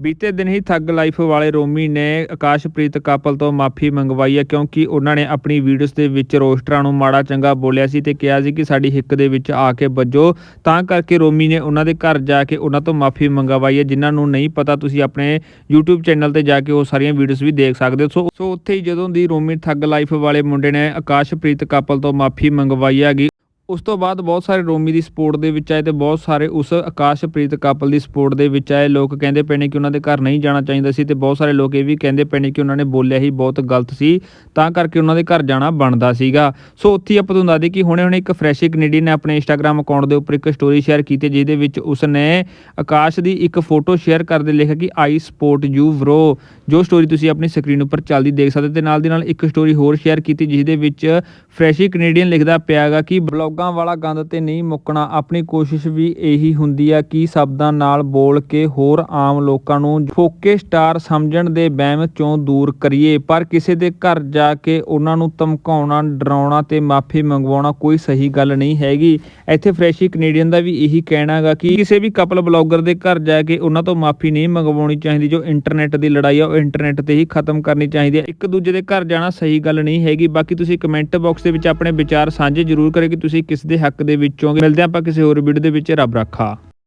ਬੀਤੇ ਦਿਨ ਹੀ ਥੱਗ ਲਾਈਫ ਵਾਲੇ ਰੋਮੀ ਨੇ ਆਕਾਸ਼ਪ੍ਰੀਤ ਕਾਪਲ ਤੋਂ ਮਾਫੀ ਮੰਗਵਾਈ ਹੈ ਕਿਉਂਕਿ ਉਹਨਾਂ ਨੇ ਆਪਣੀ ਵੀਡੀਓਜ਼ ਦੇ ਵਿੱਚ ਰੋਸਟਰਾਂ ਨੂੰ ਮਾੜਾ ਚੰਗਾ ਬੋਲਿਆ ਸੀ ਤੇ ਕਿਹਾ ਸੀ ਕਿ ਸਾਡੀ ਹਿੱਕ ਦੇ ਵਿੱਚ ਆ ਕੇ ਵੱਜੋ। ਤਾਂ ਕਰਕੇ ਰੋਮੀ ਨੇ ਉਹਨਾਂ ਦੇ ਘਰ ਜਾ ਕੇ ਉਹਨਾਂ ਤੋਂ ਮਾਫੀ ਮੰਗਵਾਈ ਹੈ, ਜਿਨ੍ਹਾਂ ਨੂੰ ਨਹੀਂ ਪਤਾ ਤੁਸੀਂ ਆਪਣੇ YouTube ਚੈਨਲ ਤੇ ਜਾ ਕੇ ਉਹ ਸਾਰੀਆਂ ਵੀਡੀਓਜ਼ ਵੀ ਦੇਖ ਸਕਦੇ ਹੋ। ਸੋ ਸੋ ਉੱਥੇ ਹੀ ਜਦੋਂ ਦੀ ਰੋਮੀ ਥੱਗ ਲਾਈਫ ਵਾਲੇ ਮੁੰਡੇ ਨੇ ਆਕਾਸ਼ਪ੍ਰੀਤ ਕਾਪਲ ਤੋਂ ਮਾਫੀ ਮੰਗਵਾਈ ਹੈਗੀ ਉਸ ਤੋਂ ਬਾਅਦ ਬਹੁਤ ਸਾਰੇ ਰੋਮੀ ਦੀ ਸਪੋਰਟ ਦੇ ਵਿੱਚ ਆਏ ਤੇ ਬਹੁਤ ਸਾਰੇ ਉਸ ਆਕਾਸ਼ਪ੍ਰੀਤ ਕਪਲ ਦੀ ਸਪੋਰਟ ਦੇ ਵਿੱਚ ਆਏ। ਲੋਕ ਕਹਿੰਦੇ ਪਏ ਨੇ ਕਿ ਉਹਨਾਂ ਦੇ ਘਰ ਨਹੀਂ ਜਾਣਾ ਚਾਹੀਦਾ ਸੀ ਤੇ ਬਹੁਤ ਸਾਰੇ ਲੋਕ ਇਹ ਵੀ ਕਹਿੰਦੇ ਪਏ ਨੇ ਕਿ ਉਹਨਾਂ ਨੇ ਬੋਲਿਆ ਹੀ ਬਹੁਤ ਗਲਤ ਸੀ, ਤਾਂ ਕਰਕੇ ਉਹਨਾਂ ਦੇ ਘਰ ਜਾਣਾ ਬਣਦਾ ਸੀਗਾ। ਸੋ ਉੱਥੇ ਆਪਾਂ ਤੁਹਾਨੂੰ ਦੱਸਦੇ ਕਿ ਹੁਣੇ ਹੁਣੇ ਇੱਕ ਫਰੈਸ਼ੀ ਕੈਨੇਡੀਅਨ ਨੇ ਆਪਣੇ ਇੰਸਟਾਗ੍ਰam ਅਕਾਊਂਟ ਦੇ ਉੱਪਰ ਇੱਕ ਸਟੋਰੀ ਸ਼ੇਅਰ ਕੀਤੀ ਜਿਹਦੇ ਵਿੱਚ ਉਸ ਨੇ ਆਕਾਸ਼ ਦੀ ਇੱਕ ਫੋਟੋ ਸ਼ੇਅਰ ਕਰਦੇ ਲਿਖਿਆ ਕਿ ਆਈ ਸਪੋਰਟ ਯੂ ਬ੍ਰੋ ਜੋ ਸਟੋਰੀ ਤੁਸੀਂ ਆਪਣੀ ਸਕਰੀਨ ਉੱਪਰ ਚੱਲਦੀ ਦੇਖ ਸਕਦੇ ਤੇ ਨਾਲ ਦੀ ਨਾਲ ਇੱਕ ਸਟੋਰੀ ਹੋਰ ਸ਼ੇਅਰ ਕੀਤੀ ਜਿਹਦੇ ਵਿੱਚ ਫਰੈਸ਼ੀ ਕੈਨੇਡੀਅਨ ਲਿਖਦਾ ਪਿਆਗਾ ਕਿ ਬਲੌਗਾਂ ਵਾਲਾ ਗੰਦ ਤੇ ਨਹੀਂ ਮੁੱਕਣਾ। ਆਪਣੀ ਕੋਸ਼ਿਸ਼ ਵੀ ਇਹੀ ਹੁੰਦੀ ਆ ਕਿ ਸ਼ਬਦਾਂ ਨਾਲ ਬੋਲ ਕੇ ਹੋਰ ਆਮ ਲੋਕਾਂ ਨੂੰ ਫੋਕੇ ਸਟਾਰ ਸਮਝਣ ਦੇ ਵਹਿਮ ਚੋਂ ਦੂਰ ਕਰੀਏ। ਪਰ ਕਿਸੇ ਦੇ ਘਰ ਜਾ ਕੇ ਉਹਨਾਂ ਨੂੰ ਧਮਕਾਉਣਾ, ਡਰਾਉਣਾ ਤੇ ਮਾਫੀ ਮੰਗਵਾਉਣਾ ਕੋਈ ਸਹੀ ਗੱਲ ਨਹੀਂ ਹੈਗੀ। ਇੱਥੇ ਫਰੈਸ਼ੀ ਕੈਨੇਡੀਅਨ ਦਾ ਵੀ ਇਹੀ ਕਹਿਣਾ ਹੈਗਾ ਕਿ ਕਿਸੇ ਵੀ ਕਪਲ ਬਲੌਗਰ ਦੇ ਘਰ ਜਾ ਕੇ ਉਹਨਾਂ ਤੋਂ ਮਾਫੀ ਨਹੀਂ ਮੰਗਵਾਉਣੀ ਚਾਹੀਦੀ। ਜੋ ਇੰਟਰਨੈਟ ਦੀ ਲੜਾਈ ਆ, ਉਹ ਇੰਟਰਨੈਟ ਤੇ ਹੀ ਖਤਮ ਕਰਨੀ ਚਾਹੀਦੀ ਹੈ ਇੱਕ ਦੂਜੇ ਦੇ ਘਰ ਜਾਣਾ ਸਹੀ ਗੱਲ ਨਹੀਂ ਹੈਗੀ। ਬਾਕੀ ਤੁਸੀਂ ਕਮੈਂਟ ਬਾਕਸ ਦੇ ਵਿੱਚ ਆਪਣੇ ਵਿਚਾਰ ਸਾਂਝੇ ਜ਼ਰੂਰ ਕਰਿਓ ਕਿ ਤੁਸੀਂ ਕਿਸੇ ਦੇ ਹੱਕ ਦੇ ਵਿੱਚੋਂ ਮਿਲਦੇ ਹਾਂ ਆਪਾਂ ਕਿਸੇ ਹੋਰ ਵੀਡੀਓ ਦੇ ਵਿੱਚ। ਰੱਬ ਰੱਖਾ।